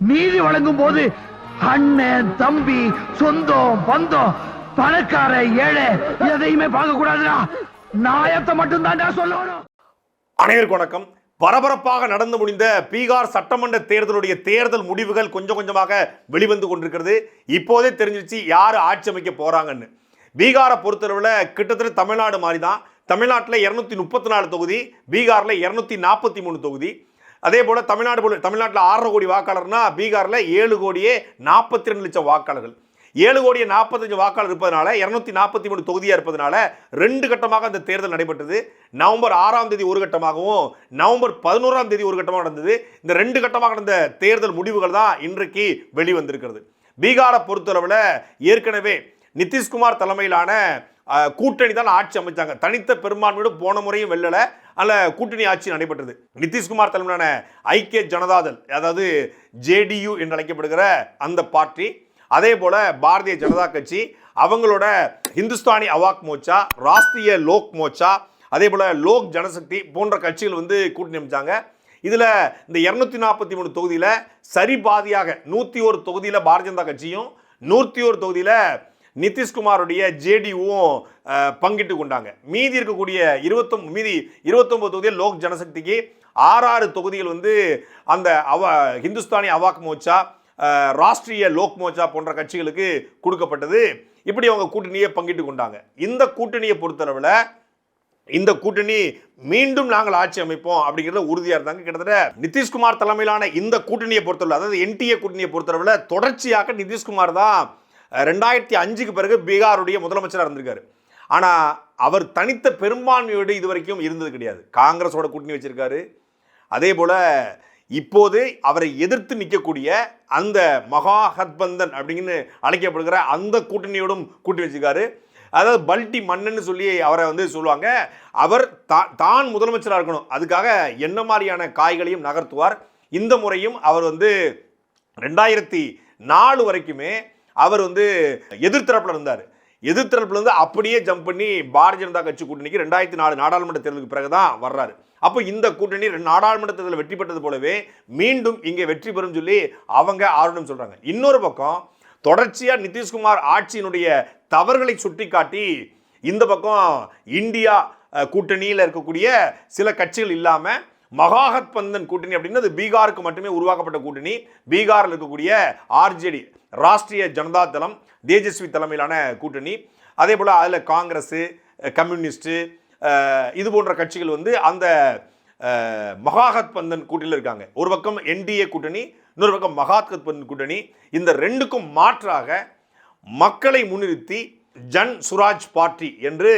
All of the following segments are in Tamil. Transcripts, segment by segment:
நீதி வழங்கும் போது அண்ணன் தம்பி சொந்தம் பந்தம் பணக்கார ஏழை எதையுமே பார்க்க கூடாதுடா நாயத்தை மட்டும் தான் சொல்லணும். அனைவருக்கும் வணக்கம். பரபரப்பாக நடந்து முடிந்த பீகார் சட்டமன்ற தேர்தலுடைய தேர்தல் முடிவுகள் கொஞ்சம் கொஞ்சமாக வெளிவந்து கொண்டிருக்கிறது. இப்போதே தெரிஞ்சிருச்சு யார் ஆட்சி அமைக்க போறாங்கன்னு. பீகாரை பொறுத்தளவில் கிட்டத்தட்ட தமிழ்நாடு மாதிரி தான் தமிழ்நாட்டில் இரநூத்தி முப்பத்தி நாலு தொகுதி பீகாரில் இரநூத்தி நாற்பத்தி மூணு தொகுதி. அதே போல் தமிழ்நாடு போல தமிழ்நாட்டில் ஆறரை கோடி வாக்காளர்னா பீகாரில் ஏழு கோடியே நாற்பத்தி ரெண்டு லட்சம் வாக்காளர்கள். ஏழு கோடியே நாற்பத்தஞ்சு வாக்காளர் இருப்பதனால இரநூத்தி நாற்பத்தி மூணு தொகுதியாக இருப்பதனால ரெண்டு கட்டமாக அந்த தேர்தல் நடைபெற்றது. நவம்பர் ஆறாம் தேதி ஒரு கட்டமாகவும் நவம்பர் பதினோராம் தேதி ஒரு கட்டமாக நடந்தது. இந்த ரெண்டு கட்டமாக நடந்த தேர்தல் முடிவுகள் தான் இன்றைக்கு வெளிவந்திருக்கிறது. பீகாரை பொறுத்தளவில் ஏற்கனவே நிதிஷ்குமார் தலைமையிலான கூட்டணி தான் ஆட்சி அமைச்சாங்க. தனித்த பெரும்பான்மையோடு போன முறையும் வெல்லல. அல்ல கூட்டணி ஆட்சி நடைபெற்றது. நிதிஷ்குமார் தலைமையிலான ஐக்கிய ஜனதாதள் அதாவது ஜேடியு என்று அழைக்கப்படுகிற அந்த பார்ட்டி அதே போல பாரதிய ஜனதா கட்சி அவங்களோட ஹிந்துஸ்தானி அவாக் மோர்ச்சா ராஷ்டிரிய லோக் மோர்ச்சா அதே போல லோக் ஜனசக்தி போன்ற கட்சிகள் வந்து கூட்டணி அமைச்சாங்க. இதில் இந்த இரநூத்தி நாற்பத்தி மூணு தொகுதியில் சரி பாதியாக நூற்றி ஒரு தொகுதியில் பாரதிய ஜனதா கட்சியும் நூற்றி ஒரு தொகுதியில் நிதிஷ்குமாருடைய ஜேடியூவும் பங்கிட்டு கொண்டாங்க. மீதி இருக்கக்கூடிய இருபத்தொம் மீதி இருபத்தொம்பது தொகுதியில் லோக் ஜனசக்திக்கு ஆறாறு தொகுதிகள் வந்து அந்த அவ ஹிந்துஸ்தானி அவாக் மோர்ச்சா ராஷ்ட்ரிய ராஷ்டிரிய லோக் மோர்ச்சா போன்ற கட்சிகளுக்கு கொடுக்கப்பட்டது. இப்படி அவங்க கூட்டணியை பங்கிட்டு கொண்டாங்க. இந்த கூட்டணியை பொறுத்தளவில் இந்த கூட்டணி மீண்டும் நாங்கள் ஆட்சி அமைப்போம் அப்படிங்கிறத உறுதியாக இருந்தாங்க. கிட்டத்தட்ட நிதிஷ்குமார் தலைமையிலான இந்த கூட்டணியை பொறுத்தளவு அதாவது என்டிஏ கூட்டணியை பொறுத்தளவில் தொடர்ச்சியாக நிதிஷ்குமார் தான் ரெண்டாயிரத்தி அஞ்சுக்கு பிறகு பீகாருடைய முதலமைச்சராக இருந்திருக்காரு. ஆனால் அவர் தனித்த பெரும்பான்மையோடு இது வரைக்கும் இருந்தது கிடையாது. காங்கிரஸோட கூட்டணி வச்சிருக்காரு. அதே போல் இப்போது அவரை எதிர்த்து நிற்கக்கூடிய அந்த மகா ஹத்பந்தன் அப்படின்னு அழைக்கப்படுகிற அந்த கூட்டணியோடும் கூட்டி வச்சிருக்காரு. அதாவது பல்டி மன்னன்னு சொல்லி அவரை வந்து சொல்லுவாங்க. அவர் தா- தான் முதலமைச்சராக இருக்கணும். அதுக்காக என்ன மாதிரியான காய்களையும் நகர்த்துவார்? இந்த முறையும் அவர் வந்து ரெண்டாயிரத்தி நாலு வரைக்குமே அவர் வந்து எதிர்த்தரப்பில் இருந்தார். எதிர்த்தரப்புல இருந்து அப்படியே ஜம்ப் பண்ணி பாரதிய ஜனதா கட்சி கூட்டணிக்கு ரெண்டாயிரத்தி நாலு நாடாளுமன்ற தேர்தலுக்கு பிறகு தான் வர்றாரு. அப்போ இந்த கூட்டணி ரெண்டு நாடாளுமன்ற தேர்தலில் வெற்றி பெற்றது போலவே மீண்டும் இங்கே வெற்றி பெறும் சொல்லி அவங்க ஆர்வம் சொல்கிறாங்க இன்னொரு பக்கம் தொடர்ச்சியாக நிதிஷ்குமார் ஆட்சியினுடைய தவறுகளை சுட்டிக்காட்டி இந்த பக்கம் இந்தியா கூட்டணியில் இருக்கக்கூடிய சில கட்சிகள் இல்லாமல் மகாகத் பந்தன் கூட்டணி அப்படின்றது பீகாருக்கு மட்டுமே உருவாக்கப்பட்ட கூட்டணி. பீகாரில் இருக்கக்கூடிய ஆர்ஜேடி ராஷ்டிரிய ஜனதா தளம் தேஜஸ்வி தலைமையிலான கூட்டணி. அதே போல் அதில் காங்கிரஸு கம்யூனிஸ்ட்டு இது போன்ற கட்சிகள் வந்து அந்த மகாகத் பந்தன் கூட்டணியில் இருக்காங்க. ஒரு பக்கம் என்டிஏ கூட்டணி இன்னொரு பக்கம் மகாத்கத் பந்தன் கூட்டணி. இந்த ரெண்டுக்கும் மாற்றாக மக்களை முன்னிறுத்தி ஜன் சுராஜ் பார்ட்டி என்று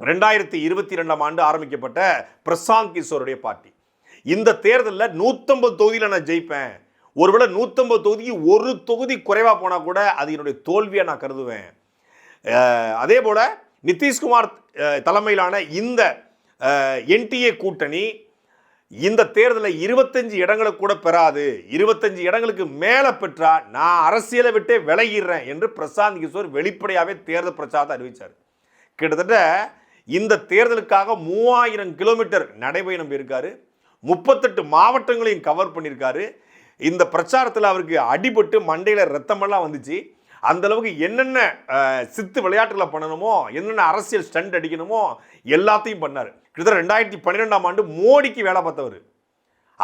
ரெண்டாயிரத்தி இருபத்தி ரெண்டாம் ஆண்டு ஆரம்பிக்கப்பட்ட பிரசாந்த் கிஷோருடைய பார்ட்டி. இந்த தேர்தலில் நூற்றம்பது தொகுதியில் நான் ஜெயிப்பேன். ஒருவேளை நூற்றம்பது தொகுதிக்கு ஒரு தொகுதி குறைவாக போனால் கூட அது என்னுடைய தோல்வியாக நான் கருதுவேன். அதே போல் நிதிஷ்குமார் தலைமையிலான இந்த என்டிஏ கூட்டணி இந்த தேர்தலில் இருபத்தஞ்சு இடங்களை கூட பெறாது. இருபத்தஞ்சு இடங்களுக்கு மேலே பெற்றா நான் அரசியலை விட்டே விலகிடுறேன் என்று பிரசாந்த் கிஷோர் வெளிப்படையாகவே தேர்தல் பிரச்சாரத்தை அறிவித்தார் கிட்டத்தட்ட இந்த தேர்தலுக்காக மூவாயிரம் கிலோமீட்டர் நடைபயணம் போயிருக்காரு. முப்பத்தெட்டு மாவட்டங்களையும் கவர் பண்ணியிருக்காரு. இந்த பிரச்சாரத்தில் அவருக்கு அடிபட்டு மண்டையில் ரத்தமெல்லாம் வந்துச்சு. அந்த அளவுக்கு என்னென்ன சித்து விளையாட்டுகளை பண்ணணுமோ என்னென்ன அரசியல் ஸ்டண்ட் அடிக்கணுமோ எல்லாத்தையும் பண்ணார். கிட்டத்தட்ட ரெண்டாயிரத்தி பன்னிரெண்டாம் ஆண்டு மோடிக்கு வேலை பார்த்தவர்.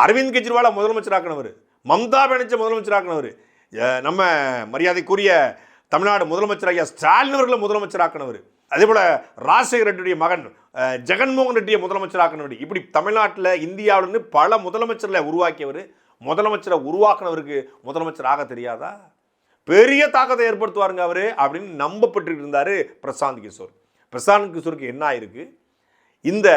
அரவிந்த் கெஜ்ரிவாலை முதலமைச்சராக்கினவர். மம்தா பானர்ஜி முதலமைச்சராக்கினவர். நம்ம மரியாதைக்குரிய தமிழ்நாடு முதலமைச்சர் ஐயா ஸ்டாலின் அவர்களை முதலமைச்சராக்கினவர். அதே போல் ராஜசேகர் ரெட்டியுடைய மகன் ஜெகன்மோகன் ரெட்டியை முதலமைச்சராக்கினவர். இப்படி தமிழ்நாட்டில் இந்தியாவிலிருந்து பல முதலமைச்சர்களை உருவாக்கியவர் முதலமைச்சரை உருவாக்குனவருக்கு முதலமைச்சராக தெரியாதா? பெரிய தாக்கத்தை ஏற்படுத்துவாருங்க அவர் அப்படின்னு நம்பப்பட்டு இருந்தார் பிரசாந்த் கிஷோர். பிரசாந்த் கிஷோருக்கு என்ன ஆயிருக்கு? இந்த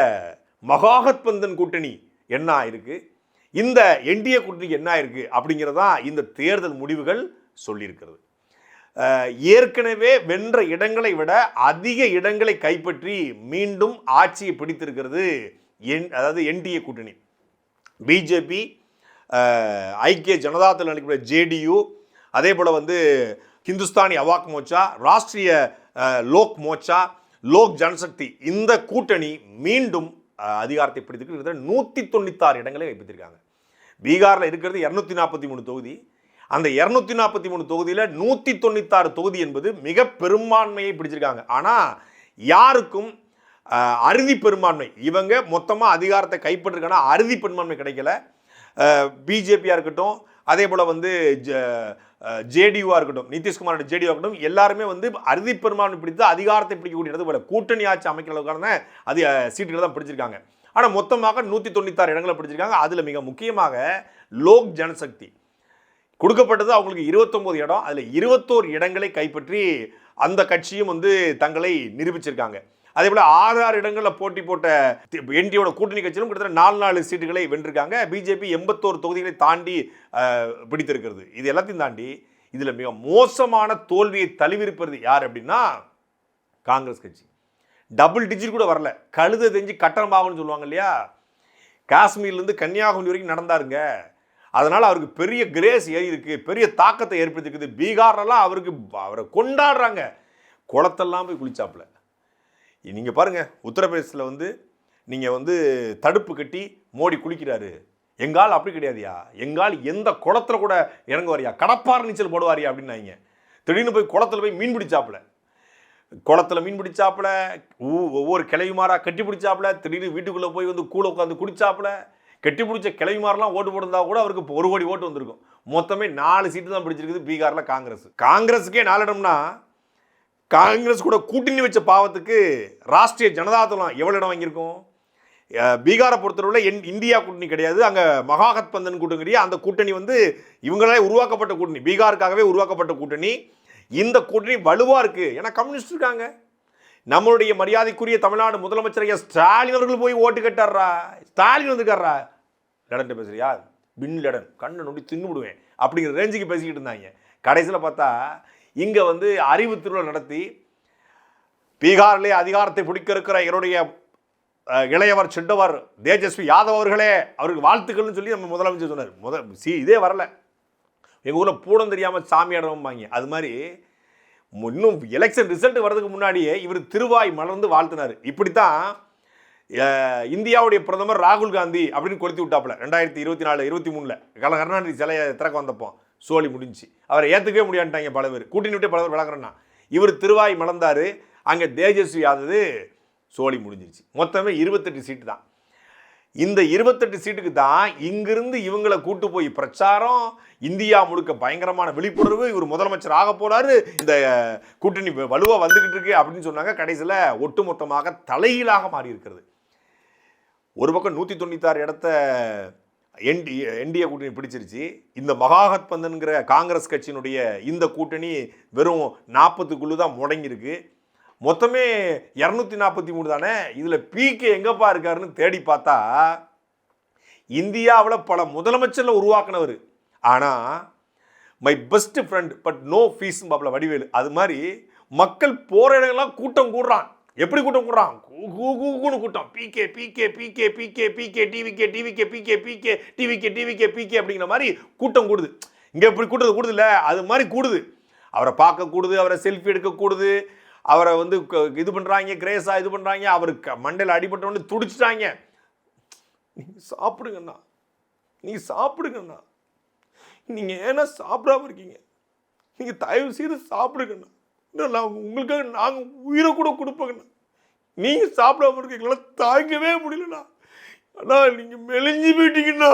மகாகத் பந்தன் கூட்டணி என்ன ஆயிருக்கு? இந்த என்டிஏ கூட்டணிக்கு என்ன ஆயிருக்கு? அப்படிங்கிறதான் இந்த தேர்தல் முடிவுகள் சொல்லியிருக்கிறது. ஏற்கனவே வென்ற இடங்களை விட அதிக இடங்களை கைப்பற்றி மீண்டும் ஆட்சியை பிடித்திருக்கிறது என் அதாவது என்டிஏ கூட்டணி. பிஜேபி ஐக்கிய ஜனதாதள் அளிக்கக்கூடிய ஜேடியு அதே போல் வந்து ஹிந்துஸ்தானி அவாக் மோர்ச்சா ராஷ்ட்ரிய லோக் மோர்ச்சா லோக் ஜனசக்தி இந்த கூட்டணி மீண்டும் அதிகாரத்தை பிடித்திருக்கு. நூற்றி தொண்ணூத்தாறு இடங்களை கைப்பற்றிருக்காங்க பீகாரில் இருக்கிறது இரநூத்தி நாற்பத்தி மூணு தொகுதி. அந்த இரநூத்தி நாற்பத்தி மூணு தொகுதியில் நூற்றி தொண்ணூத்தாறு தொகுதி என்பது மிக பெரும்பான்மையை பிடிச்சிருக்காங்க. ஆனால் யாருக்கும் அறுதி பெரும்பான்மை. இவங்க மொத்தமாக அதிகாரத்தை கைப்பற்றிருக்காங்கன்னா அறுதி பெரும்பான்மை கிடைக்கல. பிஜேபியாக இருக்கட்டும் அதே போல் வந்து ஜேடியூவாக இருக்கட்டும் நிதிஷ்குமாரோட ஜேடியூ இருக்கட்டும் எல்லாருமே வந்து அறுதி பெரும்பான்மை பிடித்து அதிகாரத்தை பிடிக்கக்கூடிய இடத்துல கூட்டணி ஆட்சி அமைக்கிற அளவுக்கான அது சீட்டுகளை தான் பிடிச்சிருக்காங்க. ஆனால் மொத்தமாக நூற்றி தொண்ணூத்தாறு இடங்களை பிடிச்சிருக்காங்க. அதில் மிக முக்கியமாக லோக் ஜனசக்தி. கொடுக்கப்பட்டது அவங்களுக்கு 29 இடம். அதில் இருபத்தோரு இடங்களை கைப்பற்றி அந்த கட்சியும் வந்து தங்களை நிரூபிச்சிருக்காங்க. அதே போல் ஆறு ஆறு இடங்களில் போட்டி போட்ட என்டியோட கூட்டணி கட்சியிலும் கிட்டத்தட்ட நாலு நாலு சீட்டுகளை வென்றிருக்காங்க. பிஜேபி எண்பத்தோரு தொகுதிகளை தாண்டி பிடித்திருக்கிறது. இது எல்லாத்தையும் தாண்டி இதில் மிக மோசமான தோல்வியை தழுவிருப்பது யார் அப்படின்னா காங்கிரஸ் கட்சி. டபுள் டிஜிட் கூட வரல. கழுத தெரிஞ்சு கட்டணமாகும்னு சொல்லுவாங்க இல்லையா? காஷ்மீர்லேருந்து கன்னியாகுமரி வரைக்கும் நடந்தாருங்க. அதனால் அவருக்கு பெரிய கிரேஸ் ஏறி பெரிய தாக்கத்தை ஏற்படுத்திருக்குது பீகார்லாம் அவருக்கு அவரை கொண்டாடுறாங்க. குளத்தெல்லாம் போய் குளிச்சாப்புல. நீங்கள் பாருங்கள் உத்தரப்பிரதேசத்தில் வந்து நீங்கள் வந்து தடுப்பு கட்டி மோடி குளிக்கிறாரு. எங்கால் அப்படி கிடையாதுயா எங்கால் எந்த குளத்துல கூட இறங்குவாரியா கடப்பார் நீச்சல் போடுவாரியா அப்படின்னாங்க திடீர்னு போய் குளத்துல போய் மீன் பிடிச்சாப்புல. குளத்துல மீன் பிடிச்சாப்புல ஒவ்வொரு ஒவ்வொரு கிளவிமாரா கட்டி பிடிச்சாப்புல. திடீர்னு வீட்டுக்குள்ளே போய் வந்து கூழ உட்காந்து குடிச்சாப்புல. கட்டி பிடிச்ச கிளவிமாரெலாம் ஓட்டு போட்டிருந்தா கூட அவருக்கு இப்போ ஒரு கோடி ஓட்டு வந்திருக்கும். மொத்தமே நாலு சீட்டு தான் பிடிச்சிருக்குது பீகாரில் காங்கிரஸ். காங்கிரஸுக்கே நாலு இடம்னா காங்கிரஸ் கூட கூட்டணி வச்ச பாவத்துக்கு ராஷ்ட்ரிய ஜனதாதளம் எவ்வளோ இடம் வாங்கியிருக்கும்? பீகாரை பொறுத்தளவில் என் இந்தியா கூட்டணி கிடையாது. அங்கே மகாகத்பந்தன் கூட்டணி அந்த கூட்டணி வந்து இவங்களே உருவாக்கப்பட்ட கூட்டணி. பீகாருக்காகவே உருவாக்கப்பட்ட கூட்டணி. இந்த கூட்டணி வலுவாக இருக்குது ஏன்னா கம்யூனிஸ்ட் இருக்காங்க. நம்மளுடைய மரியாதைக்குரிய தமிழ்நாடு முதலமைச்சர் ஐயா ஸ்டாலின் அவர்கள் போய் ஓட்டு கட்டாரா ஸ்டாலின் வந்துக்காரா லடன் பேசுறியா பின் லடன். கண்ணை நொண்டி தின்னு விடுவேன். அப்படிங்கிற ரேஞ்சுக்கு பேசிக்கிட்டு இருந்தாங்க. கடைசியில் பார்த்தா இங்கே வந்து அறிவு திருவிழா நடத்தி பீகாரிலே அதிகாரத்தை பிடிக்க இருக்கிற என்னுடைய இளையவர் செண்டவர் தேஜஸ்வி யாதவ் அவர்களே அவருக்கு வாழ்த்துக்கள்னு சொல்லி நம்ம முதலமைச்சர் சொன்னார். முத சி இதே வரல. எங்கள் ஊரில் பூடம் தெரியாமல் சாமியாடுவாங்க அது மாதிரி இன்னும் எலெக்ஷன் ரிசல்ட் வர்றதுக்கு முன்னாடியே இவர் திருவாய் மலர்ந்து வாழ்த்தினார். இப்படித்தான் இந்தியாவுடைய பிரதமர் ராகுல் காந்தி அப்படின்னு கொளுத்தி விட்டாப்புல ரெண்டாயிரத்தி இருபத்தி நாலு இருபத்தி மூணில் கல கருணாநிதி சிலையை திறக்க வந்தப்போ சோழி முடிஞ்சு. அவரை ஏற்றுக்கவே முடியான்ட்டாங்க பல பேர். கூட்டின்னு விட்டு பல பேர் விளக்குறேன்னா. இவர் திருவாய் மலர்ந்தார் அங்கே தேஜஸ்வி ஆதது சோழி முடிஞ்சிருச்சு. மொத்தமே இருபத்தெட்டு சீட்டு தான். இந்த இருபத்தெட்டு சீட்டுக்கு தான் இங்கிருந்து இவங்களை கூட்டு போய் பிரச்சாரம் இந்தியா முழுக்க பயங்கரமான விழிப்புணர்வு இவர் முதலமைச்சர் ஆக போறாரு இந்த கூட்டணி வலுவா வந்துகிட்டு இருக்கு அப்படின்னு சொன்னாங்க. கடைசியில் ஒட்டுமொத்தமாக தலைகீழாக மாறி இருக்கிறது ஒரு பக்கம் நூற்றி தொண்ணூத்தாறு இடத்த என்டி என்டிஏ கூட்டணி பிடிச்சிருச்சு. இந்த மகாகத்பந்தன்கிற காங்கிரஸ் கட்சியினுடைய இந்த கூட்டணி வெறும் நாற்பத்துக்குள்ளு தான் முடங்கியிருக்கு. மொத்தமே இரநூத்தி நாற்பத்தி மூணு தானே? இதில் பிகே எங்கப்பா இருக்காருன்னு தேடி பார்த்தா இந்தியாவில் பல முதலமைச்சரில் உருவாக்குனவர். ஆனால் my best friend but no fees பாப்பில் வடிவேலு. அது மாதிரி மக்கள் போகிற இடங்கள்லாம் கூட்டம் கூடுறான். எப்படி கூட்டம் கூடுறான்? கூ- கூட்டம். PK PK PK PK PK TVK TVK PK PK TVK TVK PK அப்படிங்கிற மாதிரி கூட்டம் கூடுது. இங்கே இப்படி கூட்டது கூடுதுல்ல? அது மாதிரி கூடுது. அவரை பார்க்க கூடுது அவரை செல்ஃபி எடுக்க கூடுது அவரை வந்து க- இது பண்ணுறாங்க கிரேஸாக இது பண்ணுறாங்க அவருக்கு மண்டையில் அடிபட்டவொடனே துடிச்சிட்டாங்க. நீங்கள் சாப்பிடுங்கண்ணா. நீங்கள் சாப்பிடுங்கண்ணா. நீங்கள் ஏன்னா சாப்பிடாம இருக்கீங்க. நீங்கள் தயவு செய்து சாப்பிடுங்கண்ணா. இன்னும் நான் உங்களுக்காக நாங்கள் உயிரை கூட கொடுப்போங்கண்ணா. நீங்கள் சாப்பிடாம இருக்கீங்களா தாங்கவே முடியலண்ணா. அண்ணா நீங்கள் மெலிஞ்சு போயிட்டீங்கண்ணா.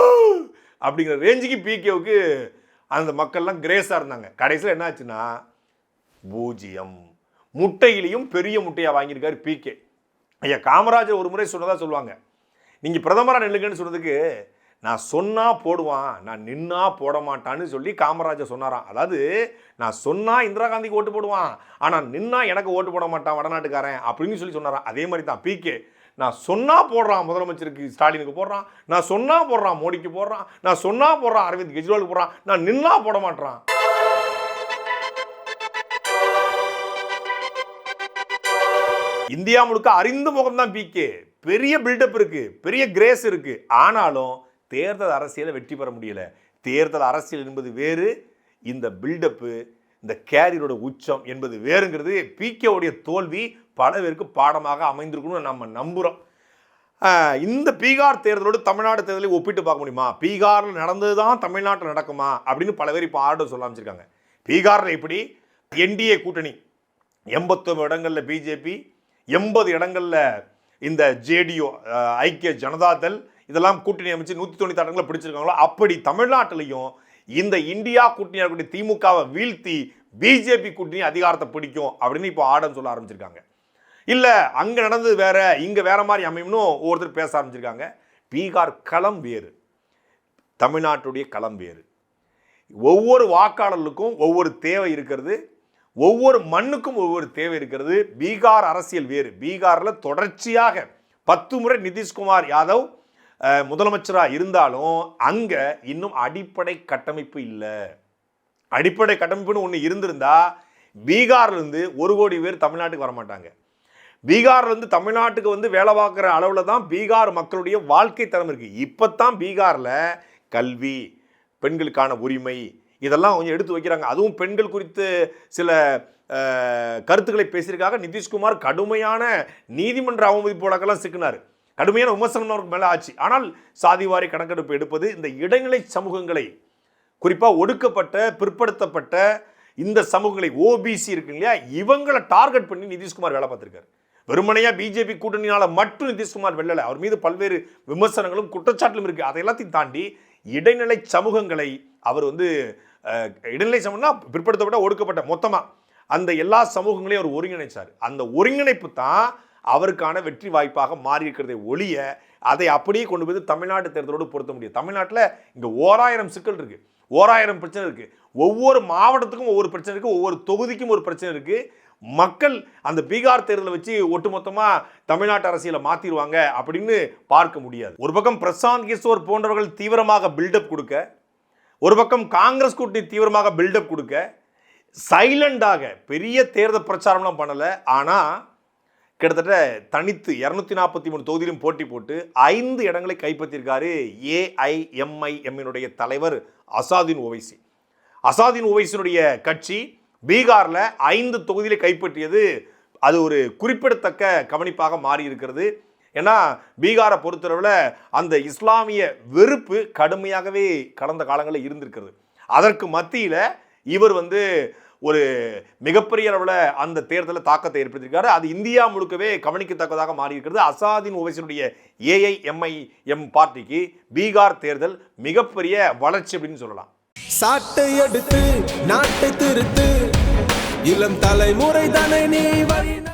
அப்படிங்கிற ரேஞ்சுக்கு பிகேவுக்கு அந்த மக்கள்லாம் கிரேஸாக இருந்தாங்க. கடைசியில் என்னாச்சுன்னா பூஜ்ஜியம். முட்டையிலையும் பெரிய முட்டையாக வாங்கியிருக்காரு பிகே ஐயா காமராஜர் ஒரு முறை சொன்னதாக சொல்லுவாங்க. நீங்கள் பிரதமராக நில்லுங்கன்னு சொன்னதுக்கு நான் சொன்னால் போடுவான் நான் நின்னா போட மாட்டான்னு சொல்லி காமராஜர் சொன்னாராம். அதாவது நான் சொன்னால் இந்திரா காந்திக்கு ஓட்டு போடுவான் ஆனால் நின்னா எனக்கு ஓட்டு போட மாட்டான் வடநாட்டுக்காரன் அப்படின்னு சொல்லி சொன்னாராம். அதே மாதிரி தான் பிகே நான் சொன்னால் போடுறான் முதலமைச்சருக்கு ஸ்டாலினுக்கு போடுறான் நான் சொன்னால் போடுறான் மோடிக்கு போடுறான் நான் சொன்னால் போடுறான் அரவிந்த் கெஜ்ரிவாலுக்கு போடுறான் நான் நின்னா போட மாட்டேறான் இந்தியா முழுக்க அறிந்த முகம் தான் பிகே பெரிய பில்டப் இருக்கு பெரிய கிரேஸ் இருக்கு. ஆனாலும் தேர்தல் அரசியலை வெற்றி பெற முடியல. தேர்தல் அரசியல் என்பது வேறு இந்த பில்டப்பு இந்த கேரியரோட உச்சம் என்பது வேறுங்கிறது பிகேவுடைய தோல்வி பல பேருக்கு பாடமாக அமைந்திருக்கணும்னு நம்ம நம்புகிறோம் இந்த பீகார் தேர்தலோடு தமிழ்நாடு தேர்தலை ஒப்பிட்டு பார்க்க முடியுமா? பீகாரில் நடந்தது தான் தமிழ்நாட்டில் நடக்குமா? அப்படின்னு பல பேர் இப்போ ஆர்டர் சொல்ல ஆரம்பிச்சிருக்காங்க. பீகாரில் எப்படி? என்டிஏ கூட்டணி. எண்பத்தொம்பது இடங்களில் பிஜேபி எண்பது இடங்களில் இந்த ஜேடியு ஐக்கிய ஜனதாதள் இதெல்லாம் கூட்டணி அமைச்சு நூற்றி தொண்ணூற்றி இடங்களை பிடிச்சிருக்காங்களோ அப்படி தமிழ்நாட்டிலையும் இந்த இந்தியா கூட்டணி இருக்கக்கூடிய திமுகவை வீழ்த்தி பிஜேபி கூட்டணி அதிகாரத்தை பிடிக்கும் அப்படின்னு இப்போ ஆடம் சொல்ல ஆரம்பிச்சிருக்காங்க. இல்லை அங்கே நடந்தது வேற இங்கே வேற மாதிரி அமையும்னு ஒவ்வொருத்தர் பேச ஆரம்பிச்சிருக்காங்க. பீகார் களம் வேறு. தமிழ்நாட்டுடைய களம் வேறு. ஒவ்வொரு வாக்காளர்களுக்கும் ஒவ்வொரு தேவை இருக்கிறது. ஒவ்வொரு மண்ணுக்கும் ஒவ்வொரு தேவை இருக்கிறது. பீகார் அரசியல் வேறு. பீகாரில் தொடர்ச்சியாக பத்து முறை நிதிஷ்குமார் யாதவ் முதலமைச்சராக இருந்தாலும் அங்கே இன்னும் அடிப்படை கட்டமைப்பு இல்லை. அடிப்படை கட்டமைப்புன்னு ஒன்று இருந்திருந்தா பீகார்லேருந்து ஒரு கோடி பேர் தமிழ்நாட்டுக்கு வர மாட்டாங்க தமிழ்நாட்டுக்கு வந்து வேலை பார்க்குற அளவில் தான் பீகார் மக்களுடைய வாழ்க்கை தரம் இருக்குது இப்போ தான் பீகாரில் கல்வி பெண்களுக்கான உரிமை இதெல்லாம் கொஞ்சம் எடுத்து வைக்கிறாங்க. அதுவும் பெண்கள் குறித்து சில கருத்துக்களை பேசியிருக்காங்க. நிதிஷ்குமார் கடுமையான நீதிமன்ற அவமதிப்பு வழக்கெல்லாம் சிக்கினார். கடுமையான விமர்சனம் அவருக்கு மேலே ஆச்சு. ஆனால் சாதிவாரி கணக்கெடுப்பு எடுப்பது இந்த இடைநிலை சமூகங்களை குறிப்பாக ஒடுக்கப்பட்ட பிற்படுத்தப்பட்ட இந்த சமூகங்களை ஓபிசி இருக்கு இல்லையா? இவங்களை டார்கெட் பண்ணி நிதிஷ்குமார் வேலை பார்த்துருக்காரு. வெறுமனையாக பிஜேபி கூட்டணியால் மட்டும் நிதிஷ்குமார் வெல்லலை. அவர் மீது பல்வேறு விமர்சனங்களும் குற்றச்சாட்டுகளும் இருக்குது அதை எல்லாத்தையும் தாண்டி இடைநிலை சமூகங்களை அவர் வந்து இடைநிலை சமூகம்னா பிற்படுத்தப்பட்ட ஒடுக்கப்பட்ட மொத்தமாக அந்த எல்லா சமூகங்களையும் அவர் ஒருங்கிணைச்சார். அந்த ஒருங்கிணைப்பு தான் அவருக்கான வெற்றி வாய்ப்பாக மாறி இருக்கிறதை ஒழிய அதை அப்படியே கொண்டு போய் தமிழ்நாட்டு தேர்தலோடு பொருத்த முடியும் தமிழ்நாட்டில் இங்கே ஓராயிரம் சிக்கல் இருக்குது ஓராயிரம் பிரச்சனை இருக்குது ஒவ்வொரு மாவட்டத்துக்கும் ஒவ்வொரு பிரச்சனை இருக்குது ஒவ்வொரு தொகுதிக்கும் ஒரு பிரச்சனை இருக்குது மக்கள் அந்த பீகார் தேர்தலை வச்சு ஒட்டுமொத்தமாக தமிழ்நாட்டு அரசியலை மாற்றிடுவாங்க அப்படின்னு பார்க்க முடியாது. ஒரு பக்கம் பிரசாந்த் கிஷோர் போன்றவர்கள் தீவிரமாக பில்டப் கொடுக்க ஒரு பக்கம் காங்கிரஸ் கூட்டணி தீவிரமாக பில்டப் கொடுக்க சைலண்டாக பெரிய தேர்தல் பிரச்சாரம்லாம் பண்ணலை. ஆனால் கிட்டத்தட்ட தனித்து இரநூத்தி நாற்பத்தி மூணு தொகுதியிலும் போட்டி போட்டு ஐந்து இடங்களை கைப்பற்றியிருக்காரு ஏஐஎம்ஐஎம்மினுடைய தலைவர் அசாதீன் ஓவைசி. அசாதீன் ஓவைசினுடைய கட்சி பீகாரில் ஐந்து தொகுதியில கைப்பற்றியது அது ஒரு குறிப்பிடத்தக்க கவனிப்பாக மாறி இருக்கிறது ஏன்னா பீகாரை பொறுத்தளவில் அந்த இஸ்லாமிய வெறுப்பு கடுமையாகவே கடந்த காலங்களில் இருந்திருக்கிறது. அதற்கு மத்தியில் இவர் வந்து ஒரு மிகப்பெரிய அளவில் அந்த தேர்தலில் தாக்கத்தை ஏற்படுத்தியிருக்காரு. அது இந்தியா முழுக்கவே கவனிக்கத்தக்கதாக மாறியிருக்கிறது. அசாதின் அசாதீன் ஓவைசினுடைய ஏஐஎம்ஐஎம் பார்ட்டிக்கு பீகார் தேர்தல் மிகப்பெரிய வளர்ச்சி அப்படின்னு சொல்லலாம். சாட்டை எடுத்து நாட்டை திருத்து. இளம் தலைமுறை தானே நீ